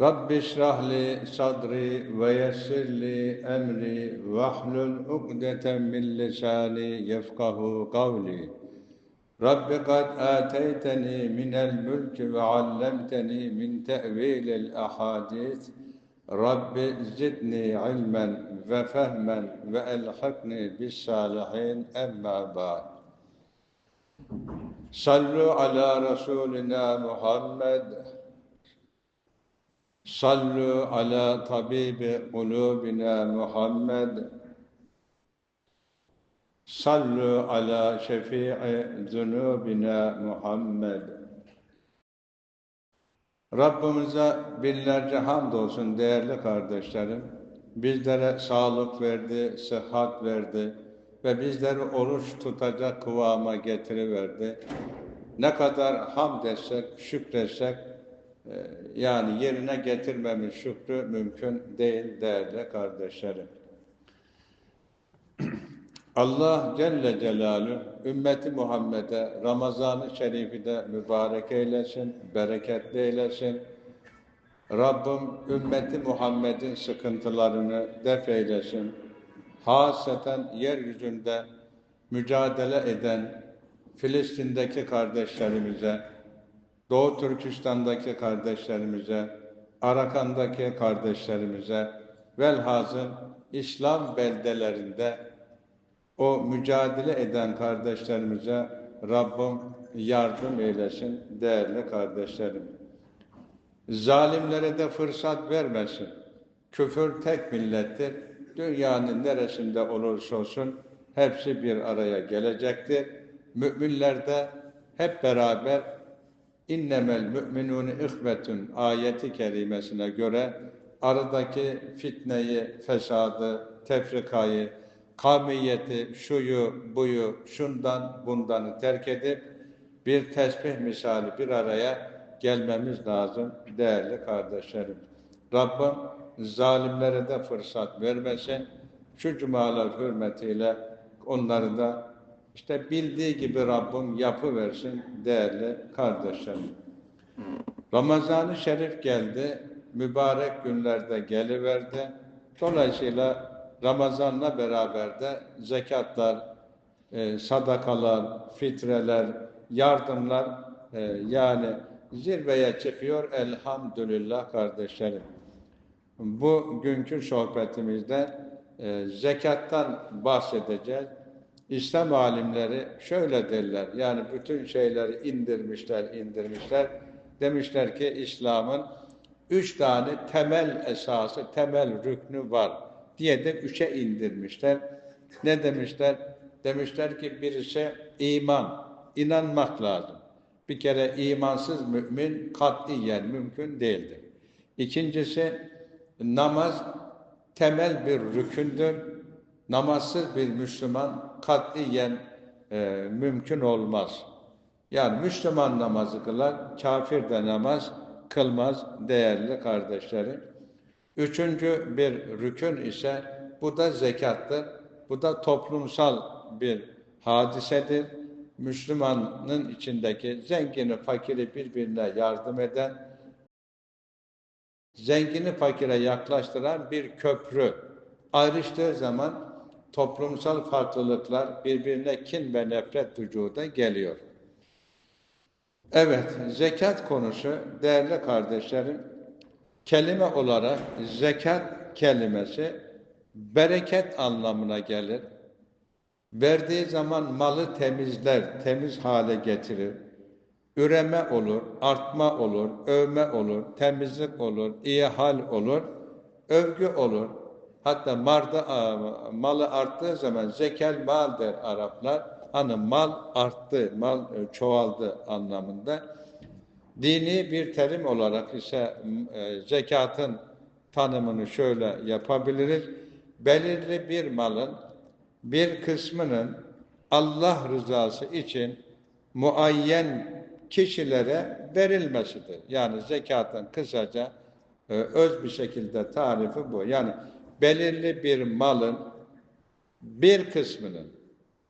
رب اشرح لي صدري ويسر لي أمري واحلل عقدة من لساني يفقه قولي. رب قد آتيتني من الملك وعلمتني من تأويل الأحاديث. رب زدني علما وفهما وألحقني بالصالحين أما بعد. صلوا على رسولنا محمد صلوا على طبيب قلوبنا محمد صلوا على شفيع ذنوبنا Muhammed. Rabbimize binlerce hamdolsun değerli kardeşlerim. Bizlere sağlık verdi, sıhhat verdi ve bizleri oruç tutacak kıvama getiriverdi. Ne kadar hamd etsek, şükretsek, e, yani yerine getirmemiz şükrü mümkün değil değerli kardeşlerim. Allah Celle Celaluhu ümmeti Muhammed'e Ramazan-ı Şerif'i de mübarek eylesin, bereketli eylesin. Rabbim ümmeti Muhammed'in sıkıntılarını def eylesin. Haseten yeryüzünde mücadele eden Filistin'deki kardeşlerimize, Doğu Türkistan'daki kardeşlerimize, Arakan'daki kardeşlerimize, velhasıl İslam beldelerinde o mücadele eden kardeşlerimize Rabbim yardım eylesin değerli kardeşlerim. Zalimlere de fırsat vermesin. Küfür tek millettir. Dünyanın neresinde olursa olsun hepsi bir araya gelecektir. Müminler de hep beraber innemel müminun ihvetun ayeti kerimesine göre aradaki fitneyi, fesadı, tefrikayı, kavmiyeti, şuyu, buyu, şundan bundanı terk edip bir tesbih misali bir araya gelmemiz lazım değerli kardeşlerim. Rabbim zalimlere de fırsat vermesin. Şu cumalar hürmetiyle onları da işte bildiği gibi Rabbim yapı versin değerli kardeşlerim. Ramazan-ı Şerif geldi, mübarek günlerde geliverdi. Dolayısıyla Ramazan'la beraber de zekatlar, e, sadakalar, fitreler, yardımlar e, yani zirveye çıkıyor elhamdülillah kardeşlerim. Bu günkü sohbetimizde e, zekattan bahsedeceğiz. İslam alimleri şöyle derler, yani bütün şeyleri indirmişler, indirmişler. Demişler ki İslam'ın üç tane temel esası, temel rüknü var diye de üçe indirmişler. Ne demişler? Demişler ki birisi iman, inanmak lazım. Bir kere imansız mümin katiyen mümkün değildir. İkincisi namaz temel bir rükündür. Namazsız bir Müslüman katiyen e, mümkün olmaz. Yani Müslüman namazı kılar, kafir de namaz kılmaz değerli kardeşlerim. Üçüncü bir rükün ise bu da zekattır. Bu da toplumsal bir hadisedir. Müslümanın içindeki zengini, fakiri birbirine yardım eden, zengini fakire yaklaştıran bir köprü. Ayrıştığı zaman toplumsal farklılıklar birbirine kin ve nefret vücuda geliyor. Evet, zekat konusu değerli kardeşlerim, kelime olarak zekat kelimesi bereket anlamına gelir. Verdiği zaman malı temizler, temiz hale getirir. Üreme olur, artma olur, övme olur, temizlik olur, iyi hal olur, övgü olur. Hatta marda, malı arttığı zaman zekel mal der Araplar. Hani mal arttı, mal çoğaldı anlamında. Dini bir terim olarak ise e, zekatın tanımını şöyle yapabiliriz. Belirli bir malın bir kısmının Allah rızası için muayyen kişilere verilmesidir. Yani zekatın kısaca e, öz bir şekilde tarifi bu. Yani belirli bir malın bir kısmının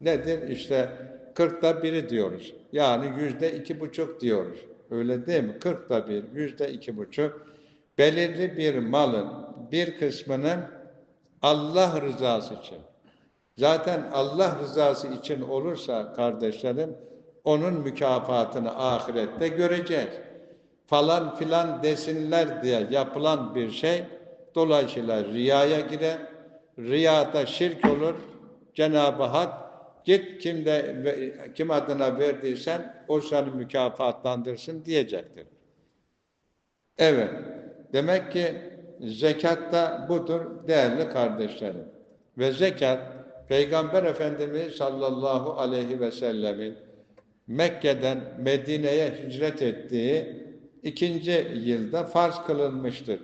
nedir? İşte kırkta biri diyoruz. Yani yüzde iki buçuk diyoruz. Öyle değil mi? Kırkta bir, yüzde iki buçuk. Belirli bir malın bir kısmının Allah rızası için. Zaten Allah rızası için olursa kardeşlerim, onun mükafatını ahirette göreceğiz. Falan filan desinler diye yapılan bir şey, dolayısıyla riyaya girer, riyada şirk olur, Cenab-ı Hak git kimde kim adına verdiysen o seni mükafatlandırsın diyecektir. Evet. Demek ki zekat da budur değerli kardeşlerim. Ve zekat Peygamber Efendimiz sallallahu aleyhi ve sellemin Mekke'den Medine'ye hicret ettiği ikinci yılda farz kılınmıştır.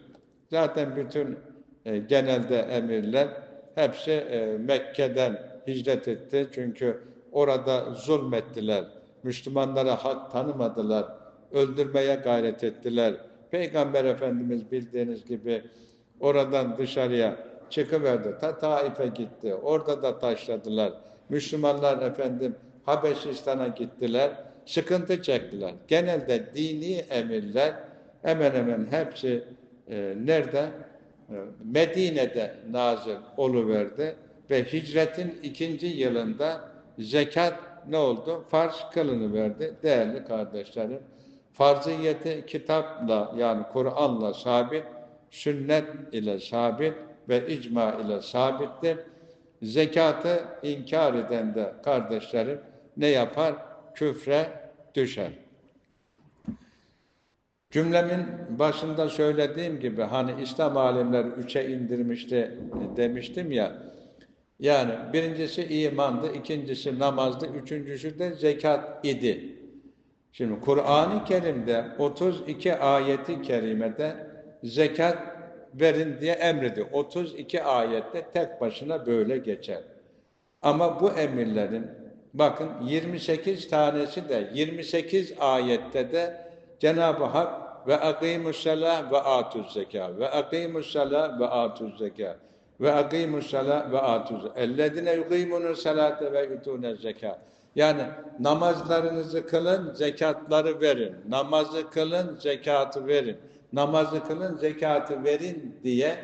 Zaten bütün e, genelde emirler hepsi e, Mekke'den hicret etti. Çünkü orada zulmettiler. Müslümanlara hak tanımadılar. Öldürmeye gayret ettiler. Peygamber Efendimiz bildiğiniz gibi oradan dışarıya çıkıverdi. Ta Taif'e gitti. Orada da taşladılar. Müslümanlar efendim Habeşistan'a gittiler. Sıkıntı çektiler. Genelde dini emirler hemen hemen hepsi e, nerede? E, Medine'de nazil oluverdi ve hicretin ikinci yılında zekat ne oldu? Farz kılınıverdi değerli kardeşlerim. Farziyeti kitapla yani Kur'an'la sabit, sünnet ile sabit ve icma ile sabittir. Zekatı inkar eden de kardeşlerim ne yapar? Küfre düşer. Cümlemin başında söylediğim gibi hani İslam alimleri üçe indirmişti demiştim ya. Yani birincisi imandı, ikincisi namazdı, üçüncüsü de zekat idi. Şimdi Kur'an-ı Kerim'de 32 ayeti kerimede zekat verin diye emrediyor. 32 ayette tek başına böyle geçer. Ama bu emirlerin bakın 28 tanesi de 28 ayette de Cenab-ı Hak ve akimus salah ve atuz zeka ve akimus salah ve atuz zeka ve akimus salah ve atuz ellezine yuqimunus salate ve yutune zeka yani namazlarınızı kılın, zekatları verin. Namazı kılın, zekatı verin. Namazı kılın, zekatı verin diye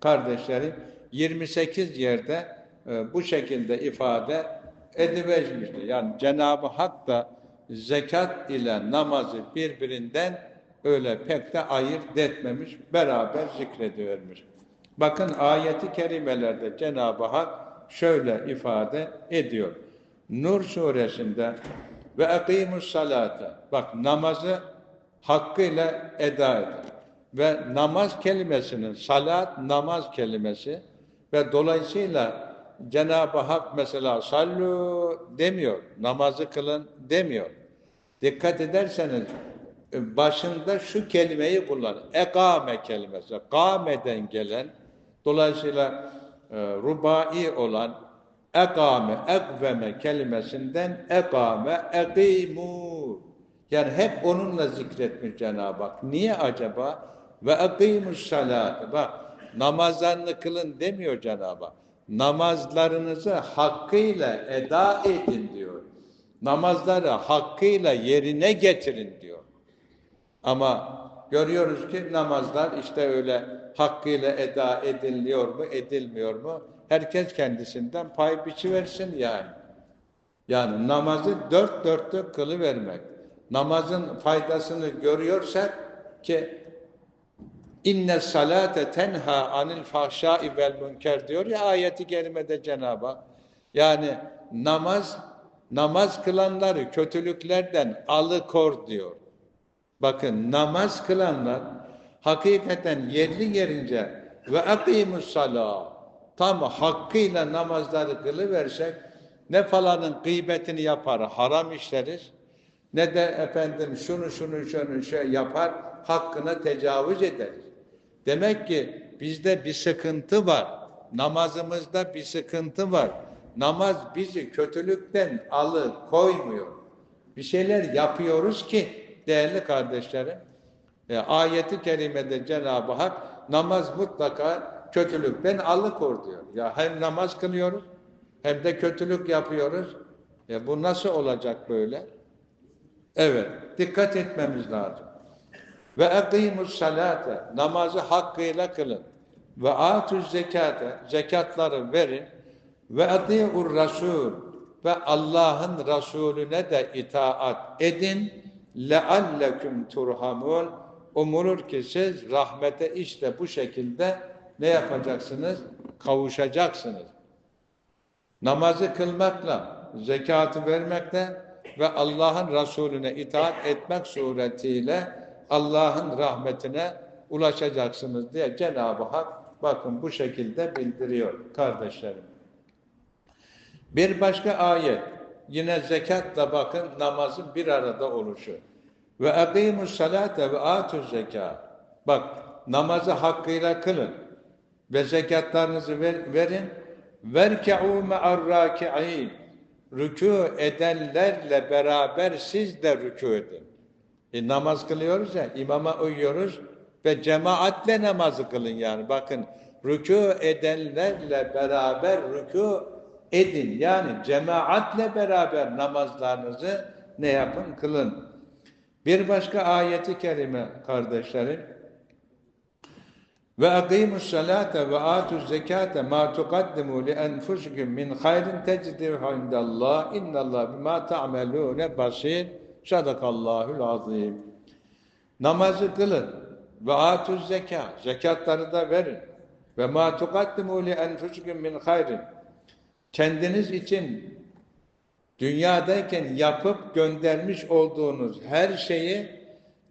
kardeşlerim 28 yerde e, bu şekilde ifade edivermiştir. Yani Cenab-ı Hak da zekat ile namazı birbirinden öyle pek de ayırt etmemiş, beraber zikrediyormuş. Bakın ayeti kerimelerde Cenab-ı Hak şöyle ifade ediyor. Nur suresinde ve akimus salate bak namazı hakkıyla eda edin. Ve namaz kelimesinin salat namaz kelimesi ve dolayısıyla Cenab-ı Hak mesela sallu demiyor, namazı kılın demiyor. Dikkat ederseniz başında şu kelimeyi kullanır. Ekame kelimesi. Kameden gelen dolayısıyla e, rubai olan ekame, ekveme kelimesinden ekame, ekimu. Yani hep onunla zikretmiş Cenab-ı Hak. Niye acaba? Ve ekimus salatı. Bak namazlarını kılın demiyor Cenab-ı Hak. Namazlarınızı hakkıyla eda edin diyor. Namazları hakkıyla yerine getirin diyor. Ama görüyoruz ki namazlar işte öyle hakkıyla eda ediliyor mu, edilmiyor mu? Herkes kendisinden pay biçi versin yani. Yani namazı dört dörtlük kılı vermek. Namazın faydasını görüyorsak ki inne salate tenha anil fahşai vel münker diyor ya ayeti kerimede Cenab-ı. Yani namaz namaz kılanları kötülüklerden alıkor diyor. Bakın namaz kılanlar hakikaten yerli yerince ve akimus salat tam hakkıyla namazları kılıversek ne falanın gıybetini yapar, haram işleriz, ne de efendim şunu şunu şunu şey yapar, hakkına tecavüz ederiz. Demek ki bizde bir sıkıntı var. Namazımızda bir sıkıntı var. Namaz bizi kötülükten alı koymuyor. Bir şeyler yapıyoruz ki değerli kardeşlerim. E, ayeti kerimede Cenab-ı Hak namaz mutlaka kötülükten alıkor diyor. Ya hem namaz kılıyoruz hem de kötülük yapıyoruz. Ya bu nasıl olacak böyle? Evet, dikkat etmemiz lazım. Ve ekimus salate, namazı hakkıyla kılın. Ve atuz zekate, zekatları verin. Ve ati'ur rasul, ve Allah'ın Resulüne de itaat edin. Lealleküm turhamun. Umulur ki siz rahmete işte bu şekilde ne yapacaksınız? Kavuşacaksınız. Namazı kılmakla, zekatı vermekle ve Allah'ın Resulüne itaat etmek suretiyle Allah'ın rahmetine ulaşacaksınız diye Cenab-ı Hak bakın bu şekilde bildiriyor kardeşlerim. Bir başka ayet yine zekatla bakın namazın bir arada oluşu. Ve ekimus salate ve atuz zekat. Bak namazı hakkıyla kılın ve zekatlarınızı ver, verin. Verke'u me'arraki'in. Rükû edenlerle beraber siz de rükû edin. E, namaz kılıyoruz ya, imama uyuyoruz ve cemaatle namazı kılın yani. Bakın rükû edenlerle beraber rükû edin. Yani cemaatle beraber namazlarınızı ne yapın? Kılın. Bir başka ayeti kerime kardeşlerim. Ve akimus salate ve atuz zekate ma tuqaddimu li enfusikum min hayrin teciduhu indallah innallah bima ta'melune basir sadakallahul azim. Namazı kılın ve atuz zeka zekatları da verin ve ma tuqaddimu li enfusikum min hayrin kendiniz için dünyadayken yapıp göndermiş olduğunuz her şeyi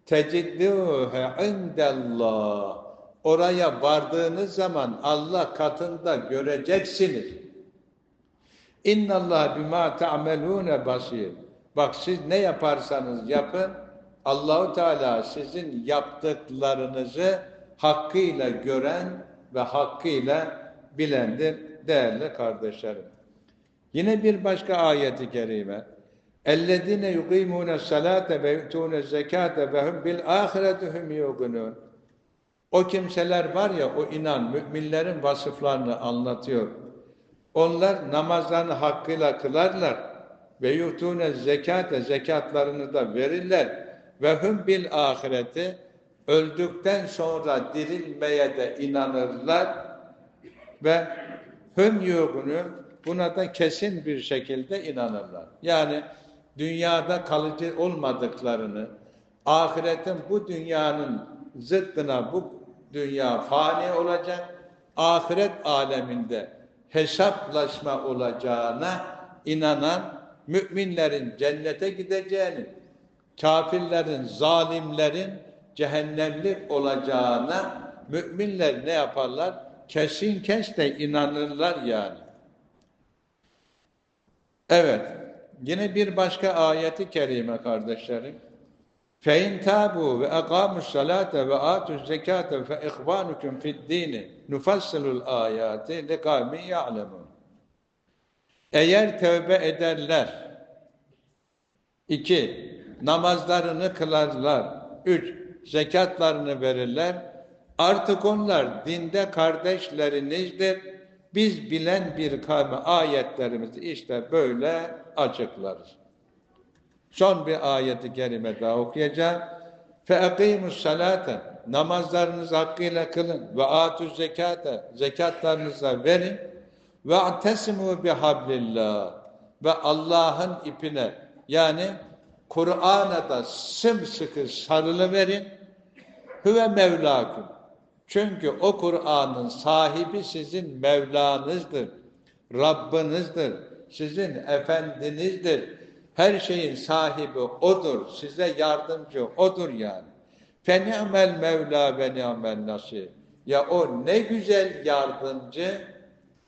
tecidduhu indallah oraya vardığınız zaman Allah katında göreceksiniz. İnnallah bima ta'melune basir. Bak siz ne yaparsanız yapın Allahu Teala sizin yaptıklarınızı hakkıyla gören ve hakkıyla bilendir değerli kardeşlerim. Yine bir başka ayeti kerime. اَلَّذِينَ يُقِيمُونَ الصَّلَاةَ وَيُؤْتُونَ الزَّكَاةَ وَهُمْ بِالْآخِرَةِ هُمْ يُوقِنُونَ O kimseler var ya, o inan, müminlerin vasıflarını anlatıyor. Onlar namazlarını hakkıyla kılarlar ve yuhtune zekate zekatlarını da verirler ve hum bil ahireti öldükten sonra dirilmeye de inanırlar ve hüm yuğunu buna da kesin bir şekilde inanırlar. Yani dünyada kalıcı olmadıklarını, ahiretin bu dünyanın zıttına bu dünya fani olacak, ahiret aleminde hesaplaşma olacağına inanan müminlerin cennete gideceğini, kafirlerin, zalimlerin cehennemlik olacağına müminler ne yaparlar? Kesin kes de inanırlar yani. Evet. Yine bir başka ayeti kerime kardeşlerim. فَاِنْ تَابُوا وَاَقَامُوا الصَّلَاةَ وَآتُوا الزَّكَاةَ فَاِخْوَانُكُمْ فِي الدِّينِ نُفَصِّلُ الْآيَاتِ لِقَامٍ يَعْلَمُونَ Eğer tövbe ederler, iki, namazlarını kılarlar, üç, zekatlarını verirler, artık onlar dinde kardeşlerinizdir, biz bilen bir kavme ayetlerimizi işte böyle açıklarız. Son bir ayeti kerime daha okuyacağım. فَاَقِيمُ الصَّلَاةَ Namazlarınızı hakkıyla kılın. ve atuz zekate Zekatlarınızı verin. ve وَاَعْتَسِمُوا بِحَبْلِ Ve Allah'ın ipine yani Kur'an'a da sımsıkı sarılı verin. Hüve Mevlakum. Çünkü o Kur'an'ın sahibi sizin Mevlanızdır, Rabbinizdir, sizin Efendinizdir. Her şeyin sahibi O'dur, size yardımcı O'dur yani. Feni'mel Mevla ve ni'mel nasir. Ya o ne güzel yardımcı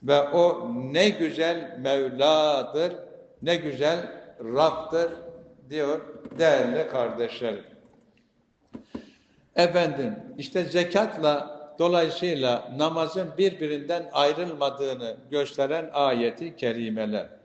ve o ne güzel Mevla'dır, ne güzel Rab'dır diyor değerli kardeşlerim. Efendim işte zekatla Dolayısıyla namazın birbirinden ayrılmadığını gösteren ayeti kerimeler.